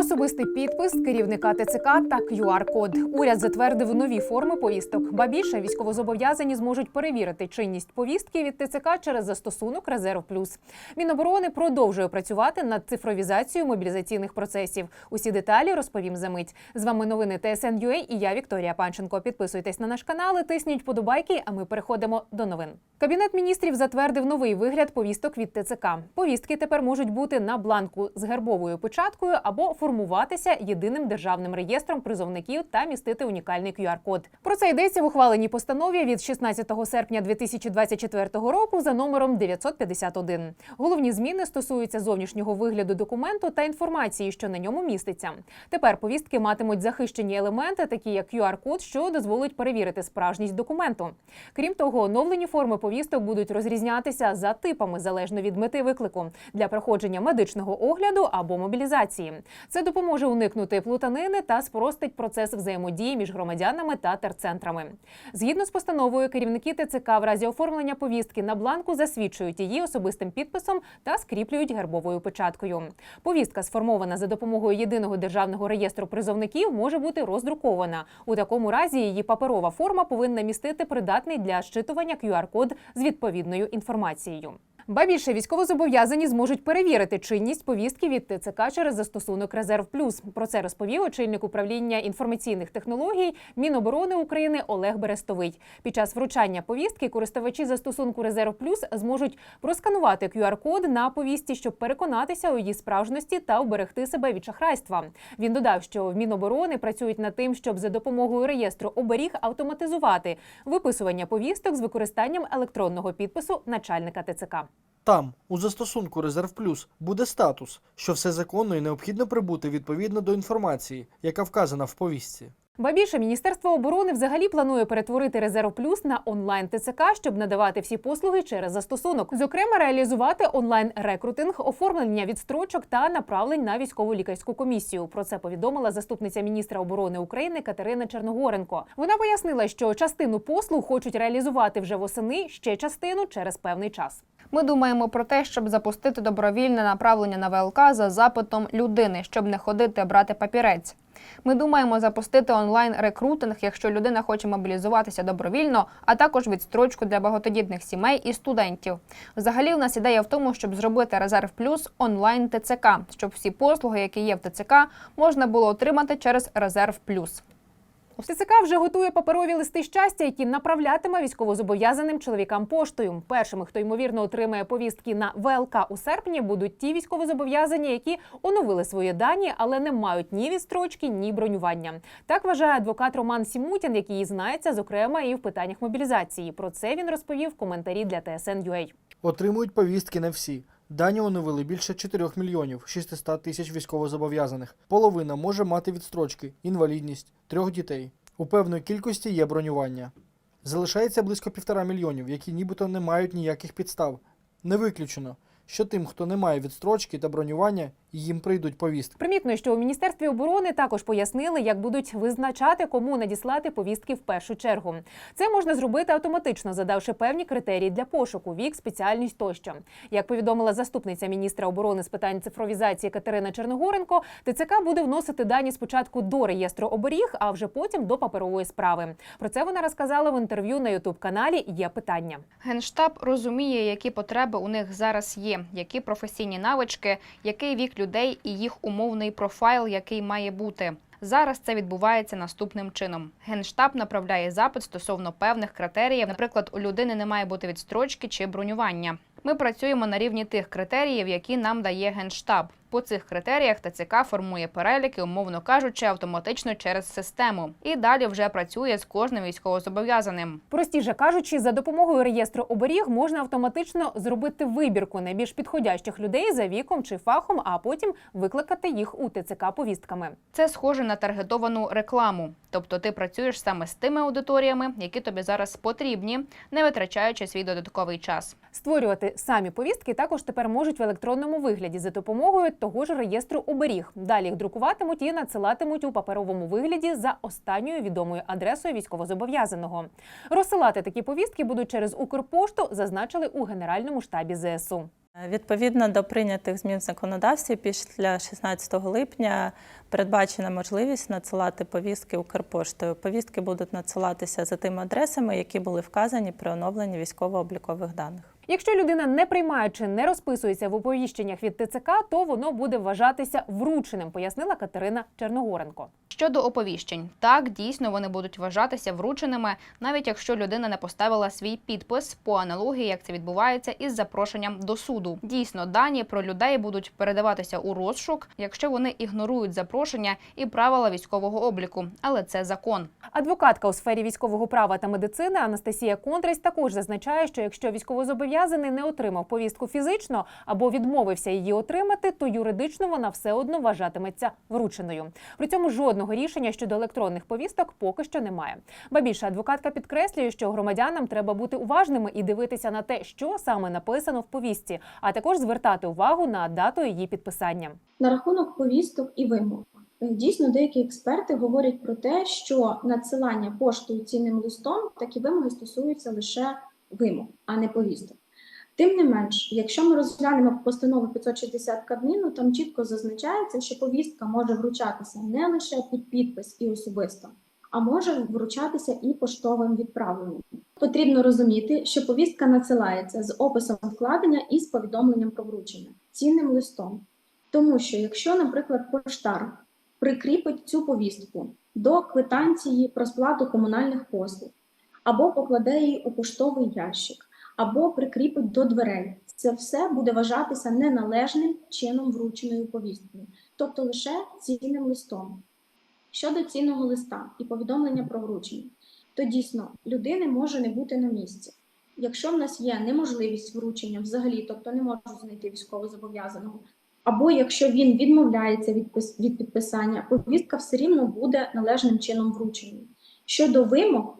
Особистий підпис керівника ТЦК та QR-код. Уряд затвердив нові форми повісток. Ба більше військовозобов'язані зможуть перевірити чинність повістки від ТЦК через застосунок Резерв Плюс. Міноборони продовжує працювати над цифровізацією мобілізаційних процесів. Усі деталі розповім за мить. З вами новини ТСН.UA і я Вікторія Панченко. Підписуйтесь на наш канал, і тисніть подобайки. А ми переходимо до новин. Кабінет міністрів затвердив новий вигляд повісток від ТЦК. Повістки тепер можуть бути на бланку з гербовою печаткою або формуватися єдиним державним реєстром призовників та містити унікальний QR-код. Про це йдеться в ухваленій постанові від 16 серпня 2024 року за номером 951. Головні зміни стосуються зовнішнього вигляду документу та інформації, що на ньому міститься. Тепер повістки матимуть захищені елементи, такі як QR-код, що дозволить перевірити справжність документу. Крім того, оновлені форми повісток будуть розрізнятися за типами залежно від мети виклику для проходження медичного огляду або мобілізації. Це допоможе уникнути плутанини та спростить процес взаємодії між громадянами та терцентрами. Згідно з постановою, керівники ТЦК в разі оформлення повістки на бланку засвідчують її особистим підписом та скріплюють гербовою печаткою. Повістка, сформована за допомогою єдиного державного реєстру призовників, може бути роздрукована. У такому разі її паперова форма повинна містити придатний для щитування QR-код з відповідною інформацією. Ба більше військовозобов'язані зможуть перевірити чинність повістки від ТЦК через застосунок Резерв Плюс. Про це розповів очільник управління інформаційних технологій Міноборони України Олег Берестовий. Під час вручання повістки користувачі застосунку Резерв Плюс зможуть просканувати QR-код на повістці, щоб переконатися у її справжності та уберегти себе від шахрайства. Він додав, що в Міноборони працюють над тим, щоб за допомогою реєстру оберіг автоматизувати виписування повісток з використанням електронного підпису начальника ТЦК. Там, у застосунку Резерв Плюс, буде статус, що все законно і необхідно прибути відповідно до інформації, яка вказана в повістці. Ба більше Міністерство оборони взагалі планує перетворити резерв плюс на онлайн ТЦК, щоб надавати всі послуги через застосунок. Зокрема, реалізувати онлайн рекрутинг, оформлення відстрочок та направлень на військову лікарську комісію. Про це повідомила заступниця міністра оборони України Катерина Черногоренко. Вона пояснила, що частину послуг хочуть реалізувати вже восени, ще частину через певний час. Ми думаємо про те, щоб запустити добровільне направлення на ВЛК за запитом людини, щоб не ходити брати папірець. Ми думаємо запустити онлайн рекрутинг, якщо людина хоче мобілізуватися добровільно, а також відстрочку для багатодітних сімей і студентів. Взагалі, у нас ідея в тому, щоб зробити резерв плюс онлайн ТЦК, щоб всі послуги, які є в ТЦК, можна було отримати через резерв плюс. ТЦК вже готує паперові листи щастя, які направлятиме військовозобов'язаним чоловікам поштою. Першими, хто ймовірно отримає повістки на ВЛК у серпні, будуть ті військовозобов'язані, які оновили свої дані, але не мають ні відстрочки, ні бронювання. Так вважає адвокат Роман Сімутін, який знається, зокрема, і в питаннях мобілізації. Про це він розповів в коментарі для TSN.UA. Отримують повістки не всі. Дані оновили більше 4 мільйонів 600 тисяч військовозобов'язаних. Половина може мати відстрочки, інвалідність, трьох дітей. У певної кількості є бронювання. Залишається близько півтора мільйонів, які нібито не мають ніяких підстав. Не виключено, що тим, хто не має відстрочки та бронювання, їм прийдуть повістки. Примітно, що у міністерстві оборони також пояснили, як будуть визначати, кому надіслати повістки в першу чергу. Це можна зробити автоматично, задавши певні критерії для пошуку, вік, спеціальність тощо. Як повідомила заступниця міністра оборони з питань цифровізації Катерина Черногоренко, ТЦК буде вносити дані спочатку до реєстру оберіг, а вже потім до паперової справи. Про це вона розказала в інтерв'ю на ютуб каналі Є питання. Генштаб розуміє, які потреби у них зараз є, які професійні навички, який вік людей і їх умовний профайл, який має бути. Зараз це відбувається наступним чином. Генштаб направляє запит стосовно певних критеріїв. Наприклад, у людини не має бути відстрочки чи бронювання. Ми працюємо на рівні тих критеріїв, які нам дає Генштаб. По цих критеріях ТЦК формує переліки, умовно кажучи, автоматично через систему. І далі вже працює з кожним військовозобов'язаним. Простіше кажучи, за допомогою реєстру оберіг можна автоматично зробити вибірку найбільш підходящих людей за віком чи фахом, а потім викликати їх у ТЦК повістками. Це схоже на таргетовану рекламу. Тобто ти працюєш саме з тими аудиторіями, які тобі зараз потрібні, не витрачаючи свій додатковий час. Створювати самі повістки також тепер можуть в електронному вигляді за допомогою того ж реєстру оберіг. Далі їх друкуватимуть і надсилатимуть у паперовому вигляді за останньою відомою адресою військовозобов'язаного. Розсилати такі повістки будуть через Укрпошту, зазначили у Генеральному штабі ЗСУ. Відповідно до прийнятих змін в законодавстві, після 16 липня передбачена можливість надсилати повістки Укрпоштою. Повістки будуть надсилатися за тими адресами, які були вказані при оновленні військово-облікових даних. Якщо людина не приймає чи не розписується в оповіщеннях від ТЦК, то воно буде вважатися врученим, пояснила Катерина Черногоренко. Щодо оповіщень, так дійсно вони будуть вважатися врученими, навіть якщо людина не поставила свій підпис по аналогії, як це відбувається із запрошенням до суду. Дійсно, дані про людей будуть передаватися у розшук, якщо вони ігнорують запрошення і правила військового обліку. Але це закон. Адвокатка у сфері військового права та медицини Анастасія Контрась також зазначає, що якщо військовозобов'язаний не отримав повістку фізично або відмовився її отримати, то юридично вона все одно вважатиметься врученою. При цьому жодного рішення щодо електронних повісток поки що немає. Ба більше адвокатка підкреслює, що громадянам треба бути уважними і дивитися на те, що саме написано в повістці, а також звертати увагу на дату її підписання. На рахунок повісток і вимог. Дійсно, деякі експерти говорять про те, що надсилання поштою цінним листом такі вимоги стосуються лише вимог, а не повісток. Тим не менш, якщо ми розглянемо постанову 560 Кабміну, там чітко зазначається, що повістка може вручатися не лише під підпис і особисто, а може вручатися і поштовим відправленням. Потрібно розуміти, що повістка надсилається з описом вкладення і з повідомленням про вручення цінним листом. Тому що якщо, наприклад, поштар прикріпить цю повістку до квитанції про сплату комунальних послуг, або покладе її у поштовий ящик, або прикріпить до дверей, це все буде вважатися неналежним чином врученою повісткою, тобто лише цінним листом. Щодо цінного листа і повідомлення про вручення, то дійсно людини може не бути на місці. Якщо в нас є неможливість вручення взагалі, тобто не можу знайти військовозобов'язаного, або якщо він відмовляється від, від підписання, повістка все рівно буде належним чином врученою. Щодо вимог,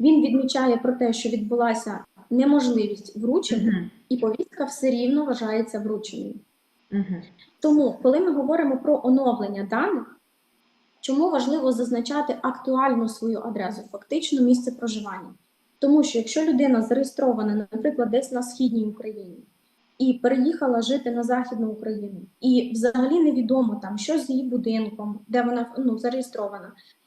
Він відмічає про те, що відбулася неможливість вручення, і повістка все рівно вважається врученою. Тому, коли ми говоримо про оновлення даних, чому важливо зазначати актуальну свою адресу, фактично місце проживання? Тому що якщо людина зареєстрована, наприклад, десь на східній Україні і переїхала жити на Західну Україну, і взагалі невідомо там, що з її будинком, де вона ну, зареєстрована,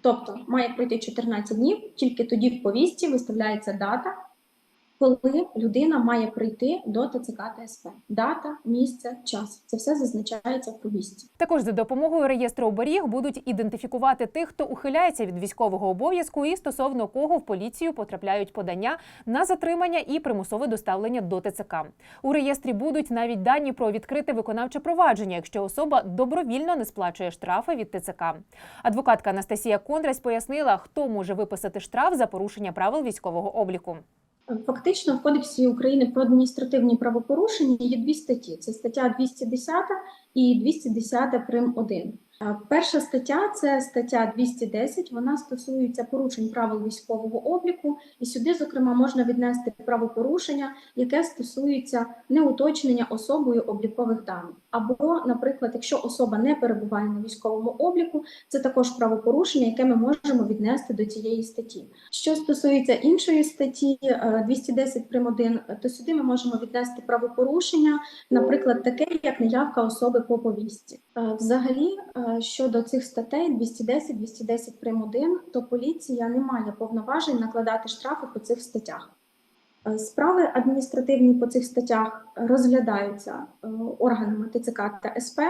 Тобто має пройти 14 днів, тільки тоді в повістці виставляється дата, коли людина має прийти до ТЦК ТСП. Дата, місце, час. Це все зазначається в повістці. Також за допомогою реєстру оберіг будуть ідентифікувати тих, хто ухиляється від військового обов'язку, і стосовно кого в поліцію потрапляють подання на затримання і примусове доставлення до ТЦК. У реєстрі будуть навіть дані про відкрите виконавче провадження, якщо особа добровільно не сплачує штрафи від ТЦК. Адвокатка Анастасія Кондрась пояснила, хто може виписати штраф за порушення правил військового обліку. Фактично, в Кодексі України про адміністративні правопорушення є дві статті: це стаття 210 і 210 прим. 1. Е, Перша стаття це стаття 210. Вона стосується порушень правил військового обліку, і сюди, зокрема, можна віднести правопорушення, яке стосується неуточнення особою облікових даних. Або, наприклад, якщо особа не перебуває на військовому обліку, це також правопорушення, яке ми можемо віднести до цієї статті. Що стосується іншої статті е, 210 прим. 1, то сюди ми можемо віднести правопорушення, наприклад, таке як неявка особи по повістці. Е, Взагалі, е, щодо цих статей 210, 210 прим. 1, то поліція не має повноважень накладати штрафи по цих статтях. Е, Справи адміністративні по цих статтях розглядаються е, органами ТЦК та СП.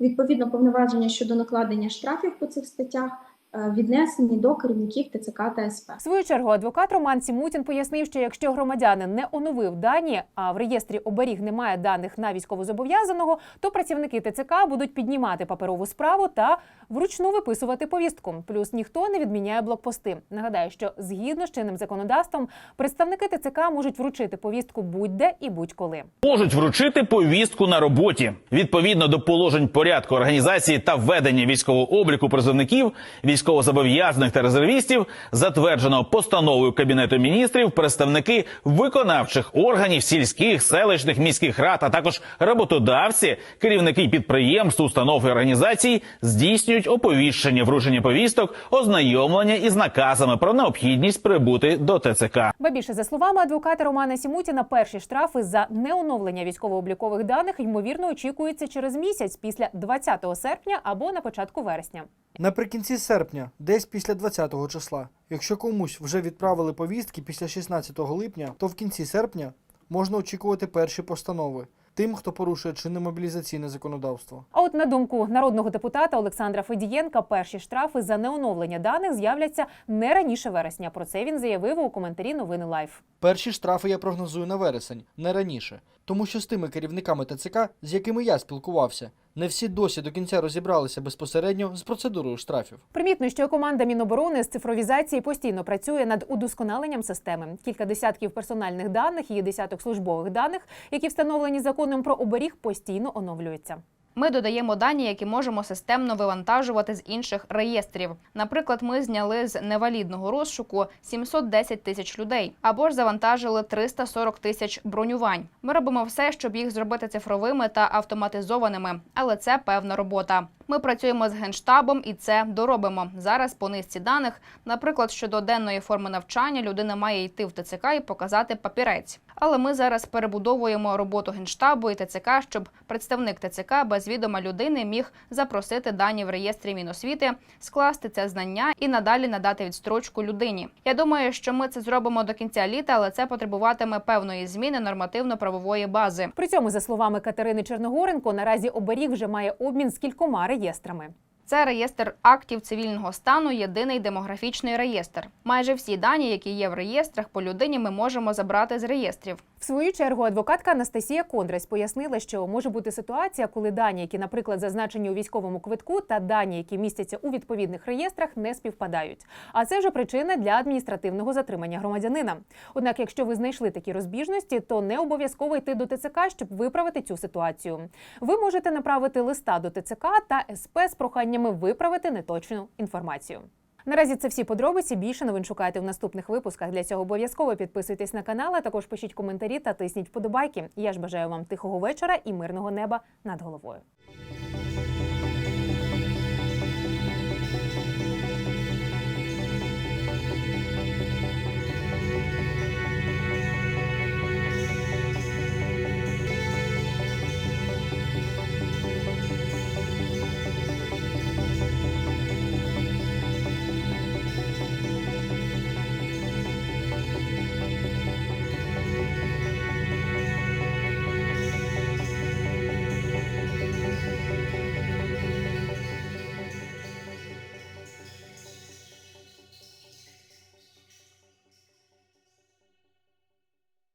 Відповідно, повноваження щодо накладення штрафів по цих статтях е, віднесені до керівників ТЦК та СП. В свою чергу адвокат Роман Сімутін пояснив, що якщо громадянин не оновив дані, а в реєстрі оберіг немає даних на військовозобов'язаного, то працівники ТЦК будуть піднімати паперову справу та вручну виписувати повістку. Плюс ніхто не відміняє блокпости. Нагадаю, що згідно з чинним законодавством представники ТЦК можуть вручити повістку будь-де і будь-коли. можуть вручити повістку на роботі відповідно до положень порядку організації та ведення військового обліку призовників, військовозобов'язаних та резервістів, затвердженого постановою кабінету міністрів, представники виконавчих органів сільських, селищних, міських рад, а також роботодавці, керівники підприємств, установ і організацій здійснюють оповіщення вручення повісток, ознайомлення із наказами про необхідність прибути до ТЦК. Ба більше за словами адвоката Романа Сімутіна, перші штрафи за неоновлення військово-облікових даних ймовірно очікуються через місяць після 20 серпня або на початку вересня. Наприкінці серпня, десь після 20-го числа. Якщо комусь вже відправили повістки після 16 липня, то в кінці серпня можна очікувати перші постанови тим, хто порушує чинне мобілізаційне законодавство. А от на думку народного депутата Олександра Федієнка, перші штрафи за неоновлення даних з'являться не раніше вересня. Про це він заявив у коментарі новини Лайф. Перші штрафи я прогнозую на вересень, не раніше. Тому що з тими керівниками ТЦК, з якими я спілкувався, не всі досі до кінця розібралися безпосередньо з процедурою штрафів. Примітно, що команда Міноборони з цифровізації постійно працює над удосконаленням системи. Кілька десятків персональних даних і десяток службових даних, які встановлені законом про оберіг, постійно оновлюються. Ми додаємо дані, які можемо системно вивантажувати з інших реєстрів. Наприклад, ми зняли з невалідного розшуку 710 тисяч людей або ж завантажили 340 тисяч бронювань. Ми робимо все, щоб їх зробити цифровими та автоматизованими, але це певна робота. Ми працюємо з генштабом і це доробимо зараз. По низці даних, наприклад, щодо денної форми навчання, людина має йти в ТЦК і показати папірець. Але ми зараз перебудовуємо роботу генштабу і ТЦК, щоб представник ТЦК без відома людини міг запросити дані в реєстрі Міносвіти, скласти це знання і надалі надати відстрочку людині. Я думаю, що ми це зробимо до кінця літа, але це потребуватиме певної зміни нормативно-правової бази. При цьому, за словами Катерини Черногоренко, наразі оберіг вже має обмін з кількома реєстрами. Це реєстр актів цивільного стану, єдиний демографічний реєстр. Майже всі дані, які є в реєстрах по людині, ми можемо забрати з реєстрів. Свою чергу адвокатка Анастасія Кондрась пояснила, що може бути ситуація, коли дані, які, наприклад, зазначені у військовому квитку, та дані, які містяться у відповідних реєстрах, не співпадають. А це вже причина для адміністративного затримання громадянина. Однак, якщо ви знайшли такі розбіжності, то не обов'язково йти до ТЦК, щоб виправити цю ситуацію. Ви можете направити листа до ТЦК та СП з проханнями виправити неточну інформацію. Наразі це всі подробиці. Більше новин шукайте в наступних випусках. Для цього обов'язково підписуйтесь на канал, а також пишіть коментарі та тисніть вподобайки. Я ж бажаю вам тихого вечора і мирного неба над головою.